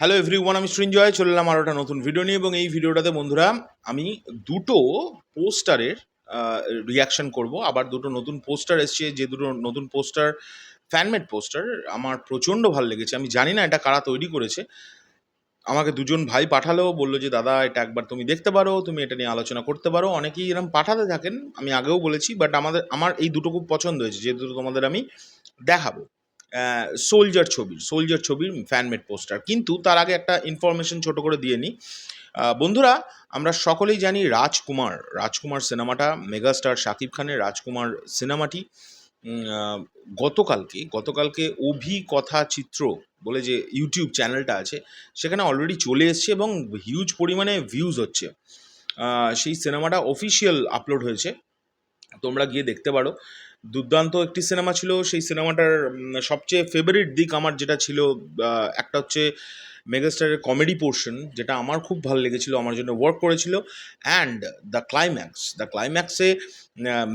Hello everyone আমি সৃঞ্জয়, চলে এলাম আরও একটা নতুন ভিডিও নিয়ে এবং এই ভিডিওটাতে বন্ধুরা, আমি দুটো পোস্টারের রিয়াকশন করব। আবার দুটো নতুন পোস্টার এসছে, যে দুটো নতুন পোস্টার ফ্যানমেড পোস্টার, আমার প্রচণ্ড ভালো লেগেছে। আমি জানি না এটা কারা তৈরি করেছে। আমাকে দুজন ভাই পাঠালো, বলল যে, দাদা, এটা একবার তুমি দেখতে পারো, তুমি এটা নিয়ে আলোচনা করতে পারো। অনেকেই এরকম পাঠাতে থাকেন, আমি আগেও বলেছি বাট আমাদের, আমার এই দুটো খুব পছন্দ হয়েছে যে দুটো তোমাদের আমি দেখাবো। সোলজার ছবির সোলজার ছবির ফ্যানমেড পোস্টার কিন্তু তার আগে একটা ইনফরমেশন ছোট করে দিয়ে নিই বন্ধুরা, আমরা সকলেই জানি রাজকুমার রাজকুমার সিনেমাটা মেগাস্টার শাকিব খানের রাজকুমার সিনেমাটি গতকালকে গতকালকে অভি কথা চিত্র বলে যে ইউটিউব চ্যানেলটা আছে, সেখানে অলরেডি চলে এসছে এবং হিউজ পরিমাণে ভিউজ হচ্ছে। সেই সিনেমাটা অফিসিয়াল আপলোড হয়েছে। তোমরা গিয়ে দেখতে পারো। দুর্দান্ত একটি সিনেমা ছিল, সেই সিনেমাটার সবচেয়ে ফেভারিট দিক আমার যেটা ছিল একটা হচ্ছে মেগাস্টারের কমেডি পোর্শন যেটা আমার খুব ভালো লেগেছিল, আমার জন্য ওয়ার্ক করেছিল অ্যান্ড দ্য ক্লাইম্যাক্স দ্য ক্লাইম্যাক্সে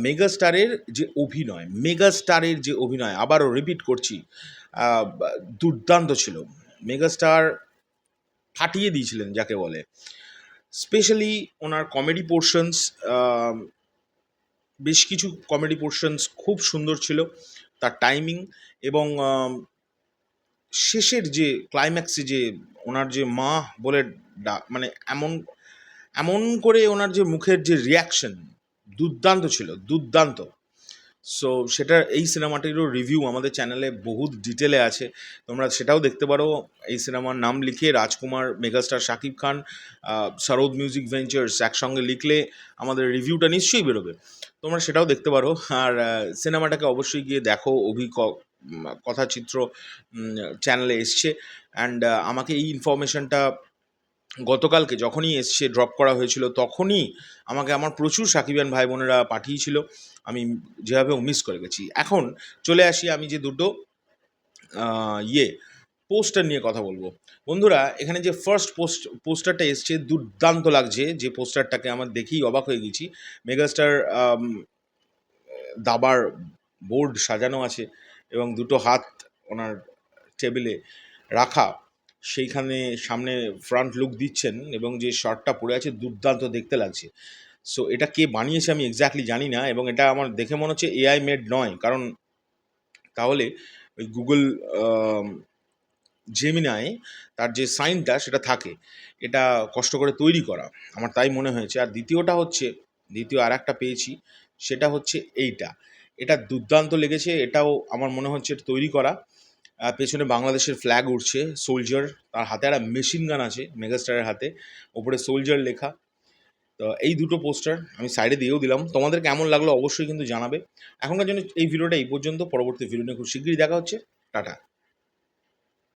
মেগাস্টারের যে অভিনয় মেগাস্টারের যে অভিনয়, আবারও রিপিট করছি দুর্দান্ত ছিল। মেগাস্টার ফাটিয়ে দিয়েছিলেন, যাকে বলে। স্পেশালি ওনার কমেডি পোর্শনস বেশ কিছু কমেডি পোর্শনস খুব সুন্দর ছিল। তার টাইমিং এবং শেষের যে ক্লাইম্যাক্সে যে ওনার যে মা বলে ডা- মানে এমন এমন করে ওনার যে মুখের যে রিয়াকশন দুর্দান্ত ছিল, দুর্দান্ত। সো সেটা এই সিনেমাটিরও রিভিউ আমাদের চ্যানেলে বহুত ডিটেলে আছে। তোমরা সেটাও দেখতে পারো। এই সিনেমার নাম লিখে Rajkumar megastar Shakib Khan Sarod music ventures একসঙ্গে লিখলে আমাদের রিভিউটা নিশ্চয়ই বেরোবে। তোমরা সেটাও দেখতে পারো। আর সিনেমাটাকে অবশ্যই গিয়ে দেখো। অভি কথাচিত্র চ্যানেলে এসছে। অ্যান্ড আমাকে এই ইনফরমেশনটা গতকালকে যখনই এসছে ড্রপ করা হয়েছিল, তখনই আমাকে আমার প্রচুর সাকিবিয়ান ভাই বোনেরা পাঠিয়েছিল। আমি যেভাবে মিস করে গেছি। এখন চলে আসি আমি যে দুটো ইয়ে পোস্টার নিয়ে কথা বলব। বন্ধুরা, এখানে যে ফার্স্ট পোস্ট পোস্টারটা এসছে, দুর্দান্ত লাগছে যে পোস্টারটাকে আমার দেখেই অবাক হয়ে গেছি। মেগাস্টার দাবার বোর্ড সাজানো আছে এবং দুটো হাত ওনার টেবিলে রাখা। সেইখানে সামনে ফ্রন্ট লুক দিচ্ছেন এবং যে শর্টটা পরে আছে দুর্দান্ত দেখতে লাগছে। সো এটা কে বানিয়েছে আমি এক্স্যাক্টলি জানি না এবং এটা আমার দেখে মনে হচ্ছে এআই মেড নয়। কারণ তাহলে ওই গুগল জেমিনায় তার যে সাইনটা সেটা থাকে। এটা কষ্ট করে তৈরি করা। আমার তাই মনে হয়েছে। আর দ্বিতীয়টা হচ্ছে, দ্বিতীয় আর একটা পেয়েছি, সেটা হচ্ছে এইটা। এটা দুর্দান্ত লেগেছে। এটাও আমার মনে হচ্ছে তৈরি করা। পেছনে বাংলাদেশের ফ্ল্যাগ উঠছে সোলজার তার হাতে একটা মেশিন গান আছে মেগাস্টারের হাতে, ওপরে সোলজার লেখা। তো এই দুটো পোস্টার আমি সাইডে দিয়েও দিলাম। তোমাদের কেমন লাগল অবশ্যই কিন্তু জানাবে। এখনকার জন্য এই ভিডিওটা এই পর্যন্ত, পরবর্তী ভিডিও নিয়ে খুব শীঘ্রই দেখা হচ্ছে। টাটা।